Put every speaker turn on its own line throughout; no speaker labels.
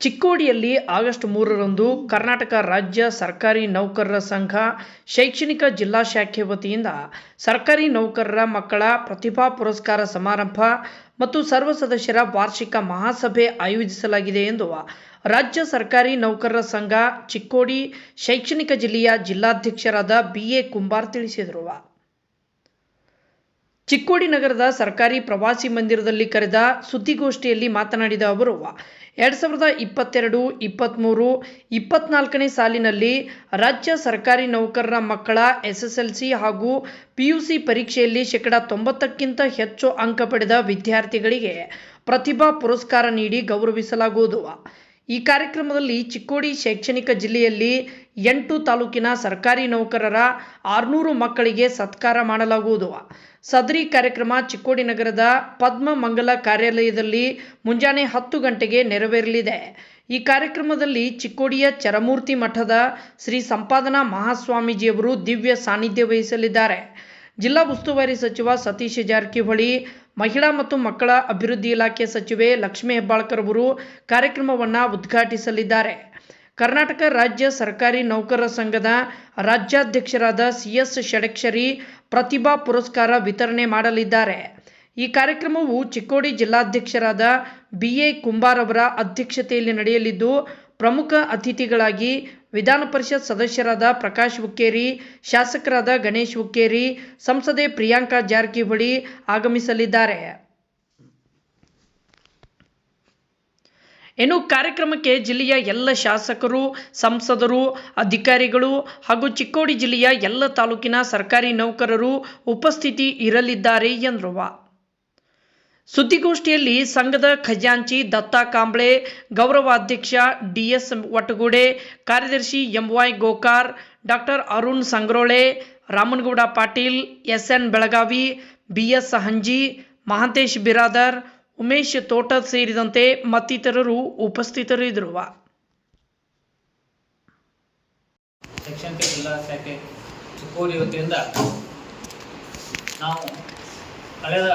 ಚಿಕ್ಕೋಡಿಯಲ್ಲಿ August ಮೂರರಂದು ಕರ್ನಾಟಕ ರಾಜ್ಯ ಸರ್ಕಾರಿ ನೌಕರರ ಸಂಘ ಶೈಕ್ಷಣಿಕ ಜಿಲ್ಲಾ ಶಾಖೆ ವತಿಯಿಂದ ಸರ್ಕಾರಿ ನೌಕರರ ಮಕ್ಕಳ ಪ್ರತಿಭಾ ಪುರಸ್ಕಾರ ಸಮಾರಂಭ ಮತ್ತು ಸರ್ವ ಸದಸ್ಯರ ವಾರ್ಷಿಕ ಮಹಾಸಭೆ ಆಯೋಜಿಸಲಾಗಿದೆ ಎಂದು ರಾಜ್ಯ ಸರ್ಕಾರಿ ನೌಕರರ ಸಂಘ ಚಿಕ್ಕೋಡಿ ಶೈಕ್ಷಣಿಕ ಜಿಲ್ಲೆಯ ಜಿಲ್ಲಾಧ್ಯಕ್ಷರಾದ ಬಿ ಎ ಕುಂಬಾರ್ ತಿಳಿಸಿದರು. ಚಿಕ್ಕೋಡಿ ನಗರದ ಸರ್ಕಾರಿ ಪ್ರವಾಸಿ ಮಂದಿರದಲ್ಲಿ ಕರೆದ ಸುದ್ದಿಗೋಷ್ಠಿಯಲ್ಲಿ ಮಾತನಾಡಿದ ಅವರು, ಎರಡು ಸಾವಿರದ ಇಪ್ಪತ್ತೆರಡು ಇಪ್ಪತ್ತ್ಮೂರು ಇಪ್ಪತ್ನಾಲ್ಕನೇ ಸಾಲಿನಲ್ಲಿ ರಾಜ್ಯ ಸರ್ಕಾರಿ ನೌಕರರ ಮಕ್ಕಳ ಎಸ್ ಹಾಗೂ ಪಿ ಯು ಸಿ ಪರೀಕ್ಷೆಯಲ್ಲಿ ಶೇಕಡ ತೊಂಬತ್ತಕ್ಕಿಂತ ಹೆಚ್ಚು ಅಂಕ ಪಡೆದ ವಿದ್ಯಾರ್ಥಿಗಳಿಗೆ ಪ್ರತಿಭಾ ಪುರಸ್ಕಾರ ನೀಡಿ ಗೌರವಿಸಲಾಗುವುದು. ಈ ಕಾರ್ಯಕ್ರಮದಲ್ಲಿ ಚಿಕ್ಕೋಡಿ ಶೈಕ್ಷಣಿಕ ಜಿಲ್ಲೆಯಲ್ಲಿ ಎಂಟು ತಾಲೂಕಿನ ಸರ್ಕಾರಿ ನೌಕರರ ಆರುನೂರು ಮಕ್ಕಳಿಗೆ ಸತ್ಕಾರ ಮಾಡಲಾಗುವುದು. ಸದರಿ ಕಾರ್ಯಕ್ರಮ ಚಿಕ್ಕೋಡಿ ನಗರದ ಪದ್ಮ ಮಂಗಲ ಕಾರ್ಯಾಲಯದಲ್ಲಿ ಮುಂಜಾನೆ ಹತ್ತು ಗಂಟೆಗೆ ನೆರವೇರಲಿದೆ. ಈ ಕಾರ್ಯಕ್ರಮದಲ್ಲಿ ಚಿಕ್ಕೋಡಿಯ ಚರಮೂರ್ತಿ ಮಠದ ಶ್ರೀ ಸಂಪಾದನಾ ಮಹಾಸ್ವಾಮೀಜಿಯವರು ದಿವ್ಯ ಸಾನ್ನಿಧ್ಯ ವಹಿಸಲಿದ್ದಾರೆ. ಜಿಲ್ಲಾ ಉಸ್ತುವಾರಿ ಸಚಿವ ಸತೀಶ್ ಜಾರಕಿಹೊಳಿ ಮಹಿಳಾ ಮತ್ತು ಮಕ್ಕಳ ಅಭಿವೃದ್ಧಿ ಇಲಾಖೆ ಸಚಿವೆ ಲಕ್ಷ್ಮೀ ಹೆಬ್ಬಾಳ್ಕರ್ ಅವರು ಕಾರ್ಯಕ್ರಮವನ್ನು ಉದ್ಘಾಟಿಸಲಿದ್ದಾರೆ. ಕರ್ನಾಟಕ ರಾಜ್ಯ ಸರ್ಕಾರಿ ನೌಕರರ ಸಂಘದ ರಾಜ್ಯಾಧ್ಯಕ್ಷರಾದ ಸಿ ಎಸ್ ಷಡಕ್ಷರಿ ಪ್ರತಿಭಾ ಪುರಸ್ಕಾರ ವಿತರಣೆ ಮಾಡಲಿದ್ದಾರೆ. ಈ ಕಾರ್ಯಕ್ರಮವು ಚಿಕ್ಕೋಡಿ ಜಿಲ್ಲಾಧ್ಯಕ್ಷರಾದ ಬಿ ಎ ಕುಂಬಾರ್ ಅವರ ಅಧ್ಯಕ್ಷತೆಯಲ್ಲಿ ನಡೆಯಲಿದ್ದು, ಪ್ರಮುಖ ಅತಿಥಿಗಳಾಗಿ ವಿಧಾನ ಪರಿಷತ್ ಸದಸ್ಯರಾದ ಪ್ರಕಾಶ್ ಹುಕ್ಕೇರಿ, ಶಾಸಕರಾದ ಗಣೇಶ್ ಹುಕ್ಕೇರಿ, ಸಂಸದೆ ಪ್ರಿಯಾಂಕಾ ಜಾರಕಿಹೊಳಿ ಆಗಮಿಸಲಿದ್ದಾರೆ. ಇನ್ನು ಕಾರ್ಯಕ್ರಮಕ್ಕೆ ಜಿಲ್ಲೆಯ ಎಲ್ಲ ಶಾಸಕರು, ಸಂಸದರು, ಅಧಿಕಾರಿಗಳು ಹಾಗೂ ಚಿಕ್ಕೋಡಿ ಜಿಲ್ಲೆಯ ಎಲ್ಲ ತಾಲೂಕಿನ ಸರ್ಕಾರಿ ನೌಕರರು ಉಪಸ್ಥಿತಿ ಇರಲಿದ್ದಾರೆ ಎಂದರು. ಸುದ್ದಿಗೋಷ್ಠಿಯಲ್ಲಿ ಸಂಘದ ಖಜಾಂಚಿ ದತ್ತಾ ಕಾಂಬ್ಳೆ, ಗೌರವಾಧ್ಯಕ್ಷ ಡಿಎಸ್ ವಟಗೂಡೆ, ಕಾರ್ಯದರ್ಶಿ M Y Gokar, doctor Arun Sangrole, Ramanagouda Patil, S N Belagavi, B S Hanji, Mahantesh Biradar, Umesh Thota ಸೇರಿದಂತೆ ಮತ್ತಿತರರು ಉಪಸ್ಥಿತರಿದ್ದರು.
ಜಿಲ್ಲಾ ಶಾಖೆ ನಾವು ಕಳೆದ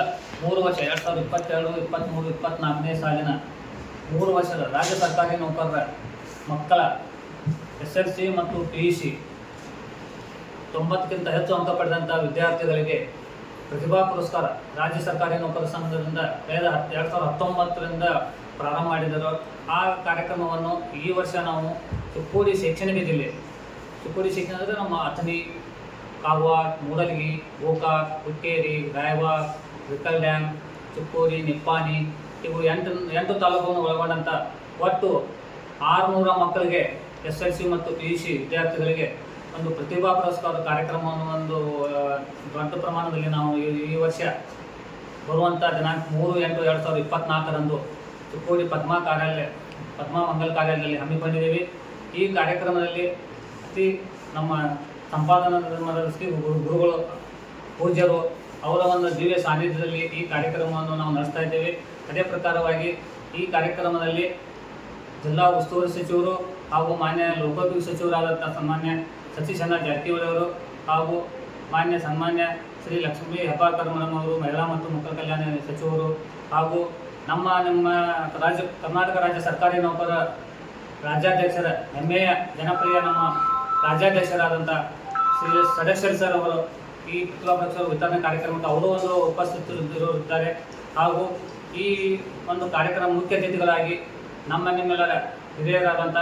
ಮೂರು ವರ್ಷ, ಎರಡು ಸಾವಿರದ ಇಪ್ಪತ್ತೆರಡು ಇಪ್ಪತ್ತ್ಮೂರು ಇಪ್ಪತ್ತ್ನಾಲ್ಕನೇ ಸಾಲಿನ ಮೂರು ವರ್ಷದ ರಾಜ್ಯ ಸರ್ಕಾರಿ ನೌಕರರ ಮಕ್ಕಳ ಎಸ್ ಎಲ್ ಸಿ ಮತ್ತು ಪಿ ಯು ಸಿ ತೊಂಬತ್ತಕ್ಕಿಂತ ಹೆಚ್ಚು ಅಂಕ ಪಡೆದಂಥ ವಿದ್ಯಾರ್ಥಿಗಳಿಗೆ ಪ್ರತಿಭಾ ಪುರಸ್ಕಾರ ರಾಜ್ಯ ಸರ್ಕಾರಿ ನೌಕರ ಸಂಘದಿಂದ ಕಳೆದ ಹತ್ತು ಎರಡು ಸಾವಿರದ ಹತ್ತೊಂಬತ್ತರಿಂದ ಪ್ರಾರಂಭ ಮಾಡಿದರು. ಆ ಕಾರ್ಯಕ್ರಮವನ್ನು ಈ ವರ್ಷ ನಾವು ಚಿಕ್ಕೋಡಿ ಶೈಕ್ಷಣಿಕ ಜಿಲ್ಲೆ ಚಿಕ್ಕೋಡಿ ಶಿಕ್ಷಣ ಅಂದರೆ ನಮ್ಮ ಅಥಣಿ ಕಾಗವಾಡ ಮೂಡಲ್ಗಿ ಗೋಕಾಕ್ ಹುಕ್ಕೇರಿ ರಾಯಬಾಗ್ ವಿಕಲ್ ಡ್ಯಾಮ್ ಚಿಕ್ಕೂರಿ ನಿಪ್ಪಾಣಿ ಇವು ಎಂಟು ಎಂಟು ತಾಲೂಕನ್ನು ಒಳಗೊಂಡಂಥ ಒಟ್ಟು ಆರುನೂರ ಮಕ್ಕಳಿಗೆ ಎಸ್ ಎಲ್ ಸಿ ಮತ್ತು ಪಿ ಯು ಸಿ ವಿದ್ಯಾರ್ಥಿಗಳಿಗೆ ಒಂದು ಪ್ರತಿಭಾ ಪುರಸ್ಕಾರ ಕಾರ್ಯಕ್ರಮವನ್ನು ಒಂದು ದೊಡ್ಡ ಪ್ರಮಾಣದಲ್ಲಿ ನಾವು ಈ ವರ್ಷ ಬರುವಂಥ ದಿನಾಂಕ ಮೂರು ಎಂಟು ಎರಡು ಸಾವಿರದ ಇಪ್ಪತ್ನಾಲ್ಕರಂದು ಚಿಕ್ಕೋಡಿ ಪದ್ಮಾ ಕಾರ್ಯಾಲಯ, ಪದ್ಮಾ ಮಂಗಲ್ ಕಾರ್ಯಾಲಯದಲ್ಲಿ ಹಮ್ಮಿಕೊಂಡಿದ್ದೀವಿ. ಈ ಕಾರ್ಯಕ್ರಮದಲ್ಲಿ ಅತಿ ನಮ್ಮ ಸಂಪಾದನಾ ಧರ್ಮದ ಶ್ರೀ ಗುರು- ಗುರುಗಳು, ಪೂಜ್ಯರು ಅವರ ಒಂದು ದಿವ್ಯ ಸಾನ್ನಿಧ್ಯದಲ್ಲಿ ಈ ಕಾರ್ಯಕ್ರಮವನ್ನು ನಾವು ನಡೆಸ್ತಾ ಇದ್ದೇವೆ. ಅದೇ ಪ್ರಕಾರವಾಗಿ ಈ ಕಾರ್ಯಕ್ರಮದಲ್ಲಿ ಜಿಲ್ಲಾ ಉಸ್ತುವಾರಿ ಸಚಿವರು ಹಾಗೂ ಮಾನ್ಯ ಲೋಕೋಪಯೋಗಿ ಸಚಿವರಾದಂಥ ಸನ್ಮಾನ್ಯ ಜಾರಕಿಹೊಳಿ ಅವರು ಹಾಗೂ ಮಾನ್ಯ ಸನ್ಮಾನ್ಯ ಶ್ರೀ ಲಕ್ಷ್ಮೀ ಹೆಬ್ಬಾಳ್ಕರ್ ಮೇಡಮ್ ಅವರು, ಮಹಿಳಾ ಮತ್ತು ಮಕ್ಕಳ ಕಲ್ಯಾಣ ಸಚಿವರು ಹಾಗೂ ನಮ್ಮ ನಮ್ಮ ರಾಜ್ಯ, ಕರ್ನಾಟಕ ರಾಜ್ಯ ಸರ್ಕಾರಿ ನೌಕರ ರಾಜ್ಯಾಧ್ಯಕ್ಷರ ಹೆಮ್ಮೆಯ, ಜನಪ್ರಿಯ ನಮ್ಮ ರಾಜ್ಯಾಧ್ಯಕ್ಷರಾದಂಥ ಶ್ರೀ ಸದಸ್ಯರ್ ಸರ್ ಅವರು ಈ ವಿತರಣೆ ಕಾರ್ಯಕ್ರಮಕ್ಕೆ ಅವರು ಒಂದು ಉಪಸ್ಥಿತರಿದ್ದಾರೆ ಹಾಗೂ ಈ ಒಂದು ಕಾರ್ಯಕ್ರಮ ಮುಖ್ಯ ಅತಿಥಿಗಳಾಗಿ ನಮ್ಮ ನಿಮ್ಮೆಲ್ಲರ ಹಿರಿಯರಾದಂಥ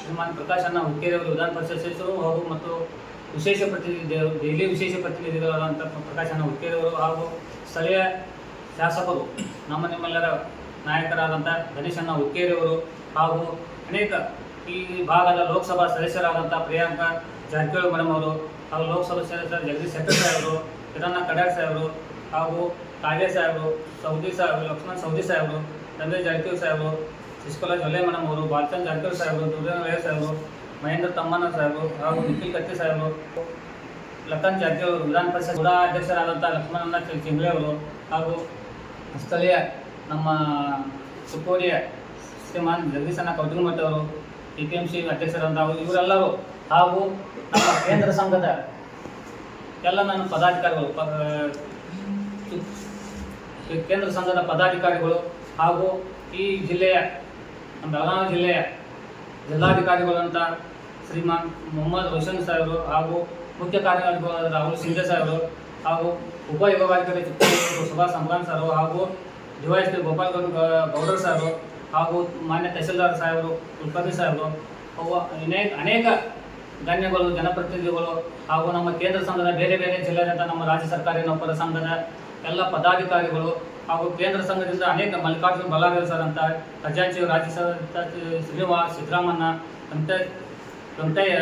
ಶ್ರೀಮಾನ್ ಪ್ರಕಾಶ್ ಅಣ್ಣ ಹುಕ್ಕೇರಿ ಅವರು ವಿಧಾನ ಪರಿಷತ್ ಸದಸ್ಯರು ಹಾಗೂ ಮತ್ತು ವಿಶೇಷ ಪ್ರತಿನಿಧಿ ದೆಹಲಿ ವಿಶೇಷ ಪ್ರತಿನಿಧಿಗಳಾದಂಥ ಪ್ರಕಾಶ್ ಅಣ್ಣ ಹುಕ್ಕೇರಿ ಅವರು ಹಾಗೂ ಸ್ಥಳೀಯ ಶಾಸಕರು, ನಮ್ಮ ನಿಮ್ಮೆಲ್ಲರ ನಾಯಕರಾದಂಥ ಗಣೇಶ್ ಹುಕ್ಕೇರಿ ಅವರು ಹಾಗೂ ಅನೇಕ ಈ ಭಾಗದ ಲೋಕಸಭಾ ಸದಸ್ಯರಾದಂಥ ಪ್ರಿಯಾಂಕಾ ಜಾರಕಿಹೊಳಿ ಮೇಡಮ್ ಅವರು ಹಾಗೂ ಲೋಕಸಭಾ ಸದಸ್ಯರ ಜಗದೀಶ್ ಶೆಟ್ಟರ್ ಸಾಹೇಬರು ಕಿರಣ್ಣ ಕಡಾರ್ ಸಾಹೇಬರು ಹಾಗೂ ಕಾಗೆ ಸಾಹೇಬರು ಸೌದಿ ಸಾಹೇಬರು ಲಕ್ಷ್ಮಣ್ ಸೌದಿ ಸಾಹೇಬರು ರಮೇಶ್ ಜಾರಕಿಹೊಳಿ ಸಾಹೇಬರು ಶಿಸ್ಕಲಾ ಜೊಲ್ಲೆ ಮೇಡಮ್ ಅವರು, ಬಾಲಚಂದ್ ಜಾರಕಿಹೊಳಿ ಸಾಹೇಬರು ದುರ್ಯೋಧನ ರೇ ಸಾಹೇಬರು ಮಹೇಂದ್ರ ತಮ್ಮನ ಸಾಹೇಬರು ಹಾಗೂ ನಿಖಿಲ್ ಕತ್ತಿ ಸಾಹೇಬರು ಲತನ್ ಜಾರಕಿಹೊಳಿ ವಿಧಾನ ಪರಿಷತ್ ಕೂಡ ಅಧ್ಯಕ್ಷರಾದಂಥ ಲಕ್ಷ್ಮಣಣ್ಣ ಚಿ- ಚಿಂಗ್ಳೆ ಅವರು ಹಾಗೂ ಸ್ಥಳೀಯ ನಮ್ಮ ಚಿಕ್ಕೋಡಿಯ ಶ್ರೀಮಾನ್ ಜಗದೀಶನ ಕೌಟುಂಬ ಅವರು ಟಿ ಪಿ ಎಂ ಸಿ ಅಧ್ಯಕ್ಷರಂತಹ ಇವರೆಲ್ಲರೂ ಹಾಗೂ ನಮ್ಮ ಕೇಂದ್ರ ಸಂಘದ ಎಲ್ಲ ನನ್ನ ಪದಾಧಿಕಾರಿಗಳು ಕೇಂದ್ರ ಸಂಘದ ಪದಾಧಿಕಾರಿಗಳು ಹಾಗೂ ಈ ಜಿಲ್ಲೆಯ, ನಮ್ಮ ಬೆಳಗಾವಿ ಜಿಲ್ಲೆಯ ಜಿಲ್ಲಾಧಿಕಾರಿಗಳಂತ ಶ್ರೀಮಾನ್ ಮೊಹಮ್ಮದ್ ರೋಷನ್ ಸಾಹೇಬರು ಹಾಗೂ ಮುಖ್ಯ ಕಾರ್ಯದರ್ಶಿಗಳಾದ ರಾಹುಲ್ ಸಿಂಧೆ ಸಾಹೇಬರು ಹಾಗೂ ಉಪ ವಿಭಾಗಾಧಿಕಾರಿ ಚಿಕ್ಕಮಗಳೂರು ಸುಭಾಷ್ ಸಂಭ್ರಾನ್ ಸಾರು ಹಾಗೂ D Y S P Gopal Gowda Goudar sir ಹಾಗೂ ಮಾನ್ಯ ತಹಸೀಲ್ದಾರ್ ಸಾಹೇಬರು ಕುಲಕರ್ಣಿ ಸಾಹೇಬರು, ಅವು ಅನೇಕ ಅನೇಕ ಗಣ್ಯಗಳು ಜನಪ್ರತಿನಿಧಿಗಳು ಹಾಗೂ ನಮ್ಮ ಕೇಂದ್ರ ಸಂಘದ ಬೇರೆ ಬೇರೆ ಜಿಲ್ಲೆಯಾದ ನಮ್ಮ ರಾಜ್ಯ ಸರ್ಕಾರಿ ನೌಕರ ಸಂಘದ ಎಲ್ಲ ಪದಾಧಿಕಾರಿಗಳು ಹಾಗೂ ಕೇಂದ್ರ ಸಂಘದಿಂದ ಅನೇಕ ಮಲ್ಲಿಕಾರ್ಜುನ ಬಳ್ಳಾರಿ ಸರ್ ಅಂತ ಖಜಾಂಚಿ ರಾಜ್ಯ ಸರ್ ಶ್ರೀನಿವಾಸ್ ಸಿದ್ದರಾಮಣ್ಣ ವೆಂಕಟಯ್ಯ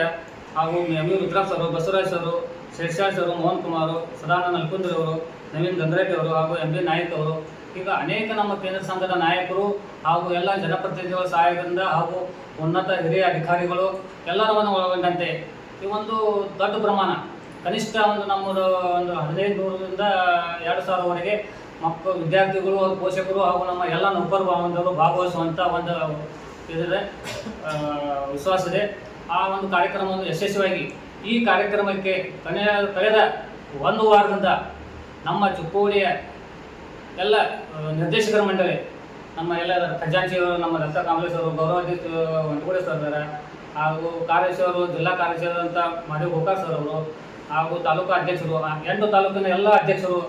ಹಾಗೂ M V Rudraksha sir, Basavaraj sir ಶೇಷಾಜ್ ಅವರು ಮೋಹನ್ ಕುಮಾರ್, ಸದಾನಂದ ನಲ್ಕುಂದ್ರಿ ಅವರು ನವೀನ್ ಗಂಗರೆಡ್ಡಿ ಅವರು ಹಾಗೂ ಎಂ ಬಿ ನಾಯಕ್ ಅವರು ಈಗ ಅನೇಕ ನಮ್ಮ ಕೇಂದ್ರ ಸಂಘದ ನಾಯಕರು ಹಾಗೂ ಎಲ್ಲ ಜನಪ್ರತಿನಿಧಿಗಳ ಸಹಾಯದಿಂದ ಹಾಗೂ ಉನ್ನತ ಹಿರಿಯ ಅಧಿಕಾರಿಗಳು ಎಲ್ಲರನ್ನು ಒಳಗೊಂಡಂತೆ ಈ ಒಂದು ದೊಡ್ಡ ಪ್ರಮಾಣ ಕನಿಷ್ಠ ಒಂದು ನಮ್ಮದು ಒಂದು ಹದಿನೈದು ನೂರರಿಂದ ಎರಡು ಸಾವಿರವರೆಗೆ ಮಕ್ಕಳು ವಿದ್ಯಾರ್ಥಿಗಳು ಹಾಗೂ ಪೋಷಕರು ಹಾಗೂ ನಮ್ಮ ಎಲ್ಲ ನೌಕರ ಬಾಂಧವರು ಭಾಗವಹಿಸುವಂಥ ಒಂದು ಇದಿದೆ ಆ, ವಿಶ್ವಾಸ ಇದೆ. ಆ ಒಂದು ಕಾರ್ಯಕ್ರಮವನ್ನು ಯಶಸ್ವಿಯಾಗಿ ಈ ಕಾರ್ಯಕ್ರಮಕ್ಕೆ ಕನೆಯ ಕಳೆದ ಒಂದು ವಾರದಿಂದ ನಮ್ಮ ಚಿಕ್ಕೋಡಿಯ ಎಲ್ಲ ನಿರ್ದೇಶಕರ ಮಂಡಳಿ, ನಮ್ಮ ಎಲ್ಲ ಖಜಾಂಚಿಯವರು ನಮ್ಮ ದತ್ತ ಕಾಂಗ್ರೆಸ್ ಅವರು, ಗೌರವಾಧ್ಯಕ್ಷ ವಂಟಗೋಡೆ ಸರ್ ಇದ್ದಾರೆ ಹಾಗೂ ಕಾರ್ಯದರ್ಶಿಯವರು, ಜಿಲ್ಲಾ ಕಾರ್ಯದರ್ಶಿಯಾದಂತ ಮಧು ಗೋಕಾರ್ ಸರ್ ಅವರು, ಹಾಗೂ ತಾಲೂಕು ಅಧ್ಯಕ್ಷರು ಎಂಟು ತಾಲೂಕಿನ ಎಲ್ಲ ಅಧ್ಯಕ್ಷರು,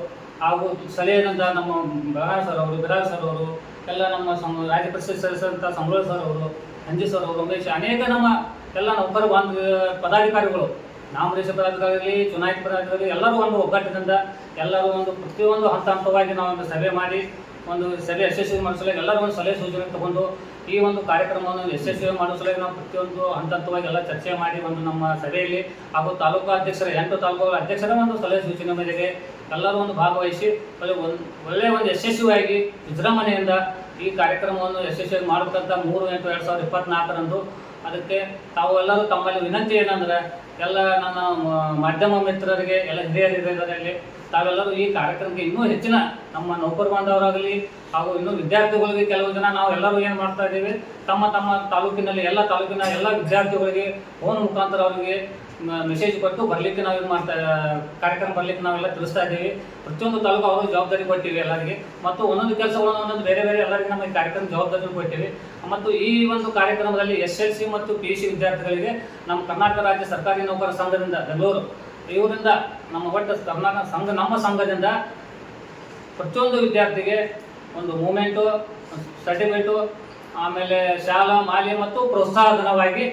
ಹಾಗೂ ಸಲಹೆದಂತ ನಮ್ಮ ಬೆಳಗಾವಿ ಸರ್ ಅವರು ಬಿರಾಜ್ ಸರ್ ಅವರು, ಎಲ್ಲ ನಮ್ಮ ರಾಜ್ಯ ಪರಿಷತ್ ಸದಸ್ಯರಂತ ಸಂಬಳ ಸರ್ ಅವರು, ಅಂಜಿ ಸರ್ ಅವರು ಅನೇಕ ನಮ್ಮ ಎಲ್ಲ ನೌಕರ ಬಾಂಧ ಪದಾಧಿಕಾರಿಗಳು. ನಾಮದೇಶ ಪದಾಧಿಕಾರಿ ಚುನಾಯಿತ ಪದಾಧಿಕಾರಿ ಎಲ್ಲರೂ ಒಂದು ಒಗ್ಗಟ್ಟಿನಿಂದ ಎಲ್ಲರೂ ಒಂದು ಪ್ರತಿಯೊಂದು ಹಂತ ಹಂತವಾಗಿ ನಾವು ಒಂದು ಸಭೆ ಮಾಡಿ, ಒಂದು ಸಭೆ ಯಶಸ್ವಿ ಮಾಡಿಸಲಿಕ್ಕೆ ಎಲ್ಲರೂ ಒಂದು ಸಲಹೆ ಸೂಚನೆ ತಗೊಂಡು ಈ ಒಂದು ಕಾರ್ಯಕ್ರಮವನ್ನು ಯಶಸ್ವಿ ಮಾಡಿಸಲಿಕ್ಕೆ ನಾವು ಪ್ರತಿಯೊಂದು ಹಂತ ಹಂತವಾಗಿ ಎಲ್ಲ ಚರ್ಚೆ ಮಾಡಿ ಒಂದು ನಮ್ಮ ಸಭೆಯಲ್ಲಿ ಹಾಗೂ ತಾಲೂಕು ಅಧ್ಯಕ್ಷರ, ಎಂಟು ತಾಲೂಕುಗಳ ಅಧ್ಯಕ್ಷರ ಒಂದು ಸಲಹೆ ಸೂಚನೆ ಮೇರೆಗೆ ಎಲ್ಲರೂ ಒಂದು ಭಾಗವಹಿಸಿ, ಒಳ್ಳೆ ಒಂದು ಒಳ್ಳೆಯ ಒಂದು ಯಶಸ್ವಿಯಾಗಿ ವಿಜೃಂಭಣೆಯಿಂದ ಈ ಕಾರ್ಯಕ್ರಮವನ್ನು ಯಶಸ್ವಿಯಾಗಿ ಮಾಡಬೇಕಂತ ಮೂರು ಎಂಟು ಎರಡು ಸಾವಿರದ ಇಪ್ಪತ್ನಾಲ್ಕರಂದು ಅದಕ್ಕೆ ತಾವು ಎಲ್ಲರೂ ತಮ್ಮಲ್ಲಿ ವಿನಂತಿ ಏನಂದ್ರೆ, ಎಲ್ಲ ನನ್ನ ಮಾಧ್ಯಮ ಮಿತ್ರರಿಗೆ, ಎಲ್ಲ ಹಿರಿಯ ಹಿರಿಯರಲ್ಲಿ, ತಾವೆಲ್ಲರೂ ಈ ಕಾರ್ಯಕ್ರಮಕ್ಕೆ ಇನ್ನೂ ಹೆಚ್ಚಿನ ನಮ್ಮ ನೌಕರ ಬಾಂಧವರಾಗಲಿ ಹಾಗೂ ಇನ್ನೂ ವಿದ್ಯಾರ್ಥಿಗಳಿಗೆ ಕೆಲವು ಜನ ನಾವು ಎಲ್ಲರೂ ಏನು ಮಾಡ್ತಾ ಇದ್ದೀವಿ, ತಮ್ಮ ತಮ್ಮ ತಾಲೂಕಿನಲ್ಲಿ, ಎಲ್ಲ ತಾಲೂಕಿನ ಎಲ್ಲ ವಿದ್ಯಾರ್ಥಿಗಳಿಗೆ ಫೋನ್ ಮುಖಾಂತರ ಅವರಿಗೆ ಮೆಸೇಜ್ ಕೊಟ್ಟು ಬರ್ಲಿಕ್ಕೆ ನಾವು ಇದು ಮಾಡ್ತಾ, ಕಾರ್ಯಕ್ರಮ ಬರ್ಲಿಕ್ಕೆ ನಾವೆಲ್ಲ ತಿಳಿಸ್ತಾ ಇದ್ದೀವಿ. ಪ್ರತಿಯೊಂದು ತಾಲೂಕು ಅವರು ಜವಾಬ್ದಾರಿ ಕೊಟ್ಟಿವಿ ಎಲ್ಲರಿಗೆ. ಮತ್ತು ಒಂದೊಂದು ಕೆಲಸಗಳನ್ನು ಒಂದೊಂದು ಬೇರೆ ಬೇರೆ ಎಲ್ಲರಿಗೆ ನಮ್ಮ ಕಾರ್ಯಕ್ರಮ ಜವಾಬ್ದಾರಿ ಕೊಟ್ಟಿವಿ. ಮತ್ತು ಈ ಒಂದು ಕಾರ್ಯಕ್ರಮದಲ್ಲಿ ಎಸ್ ಎಲ್ ಸಿ ಮತ್ತು ಪಿ ಸಿ ವಿದ್ಯಾರ್ಥಿಗಳಿಗೆ ನಮ್ಮ ಕರ್ನಾಟಕ ರಾಜ್ಯ ಸರ್ಕಾರಿ ನೌಕರ ಸಂಘದಿಂದ ಬೆಂಗಳೂರು, ಇವರಿಂದ ನಮ್ಮ ಒಟ್ಟು ಕರ್ನಾಟಕ ಸಂಘ, ನಮ್ಮ ಸಂಘದಿಂದ ಪ್ರತಿಯೊಂದು ವಿದ್ಯಾರ್ಥಿಗೆ ಒಂದು ಮೂಮೆಂಟು ಸರ್ಟಿಫಿಕೇಟು ಆಮೇಲೆ ಶಾಲಾ, ಮಾಲಿ ಮತ್ತು ಪ್ರೋತ್ಸಾಹ ಧನವಾಗಿ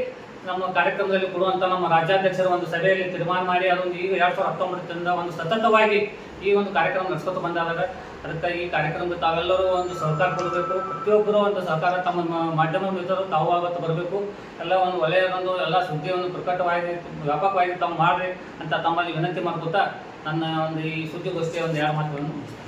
ನಮ್ಮ ಕಾರ್ಯಕ್ರಮದಲ್ಲಿ ಕೊಡುವಂಥ ನಮ್ಮ ರಾಜ್ಯಾಧ್ಯಕ್ಷರ ಒಂದು ಸಭೆಯಲ್ಲಿ ತೀರ್ಮಾನ ಮಾಡಿ ಅದೊಂದು ಈಗ ಎರಡು ಸಾವಿರದ ಹತ್ತೊಂಬತ್ತರಿಂದ ಒಂದು ಸತತವಾಗಿ ಈ ಒಂದು ಕಾರ್ಯಕ್ರಮ ನಡೆಸ್ಕೊತ ಬಂದಾದಾಗ ಅದಕ್ಕೆ ಈ ಕಾರ್ಯಕ್ರಮಕ್ಕೆ ತಾವೆಲ್ಲರೂ ಒಂದು ಸಹಕಾರ ಕೊಡಬೇಕು. ಪ್ರತಿಯೊಬ್ಬರೂ ಒಂದು ಸಹಕಾರ ತಮ್ಮ ಮಾಧ್ಯಮ ಮಿತ್ರರು ತಾವು ಆಗುತ್ತೆ ಬರಬೇಕು. ಎಲ್ಲ ಒಂದು ಒಳ್ಳೆಯದೊಂದು, ಎಲ್ಲ ಸುದ್ದಿಯನ್ನು ಪ್ರಕಟವಾಗಿ, ವ್ಯಾಪಕವಾಗಿ ತಾವು ಮಾಡ್ರಿ ಅಂತ ತಮ್ಮಲ್ಲಿ ವಿನಂತಿ ಮಾಡ್ಕೊತಾ ನನ್ನ ಒಂದು ಈ ಸುದ್ದಿಗೋಷ್ಠಿಯ ಒಂದು ಎರಡು ಮಾತುಗಳನ್ನು